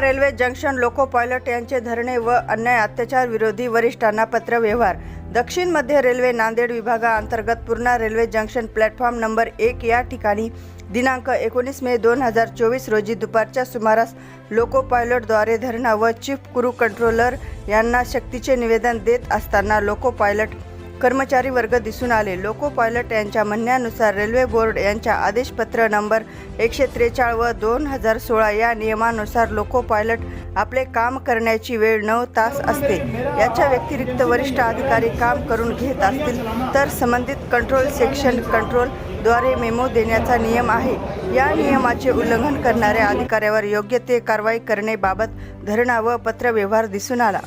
Purna railway junction loco pilot यांचे धरणे व अन्याय अत्याचार विरोधी वरिष्ठांना पत्रव्यवहार. दक्षिण मध्य रेल्वे नांदेड विभागाअंतर्गत Purna railway junction platform number एक या ठिकाणी दिनांक एकोणीस मे दोन हजार चोवीस रोजी दुपारच्या सुमारास लोको पायलटद्वारे धरणा व चीफ क्रू कंट्रोलर यांना शक्तीचे निवेदन देत असताना लोको पायलट कर्मचारी वर्ग दिसून आले. लोको पायलट यांच्या म्हणण्यानुसार रेल्वे बोर्ड यांच्या आदेशपत्र नंबर एकशे त्रेचाळ व दोन हजार सोळा या नियमानुसार लोको पायलट आपले काम करण्याची वेळ नऊ तास असते. याच्या व्यतिरिक्त वरिष्ठ अधिकारी काम करून घेत असतील तर संबंधित कंट्रोल सेक्शन कंट्रोलद्वारे मेमो देण्याचा नियम आहे. या नियमाचे उल्लंघन करणाऱ्या अधिकाऱ्यावर योग्य ते कारवाई करण्याबाबत धरणा व पत्रव्यवहार दिसून आला.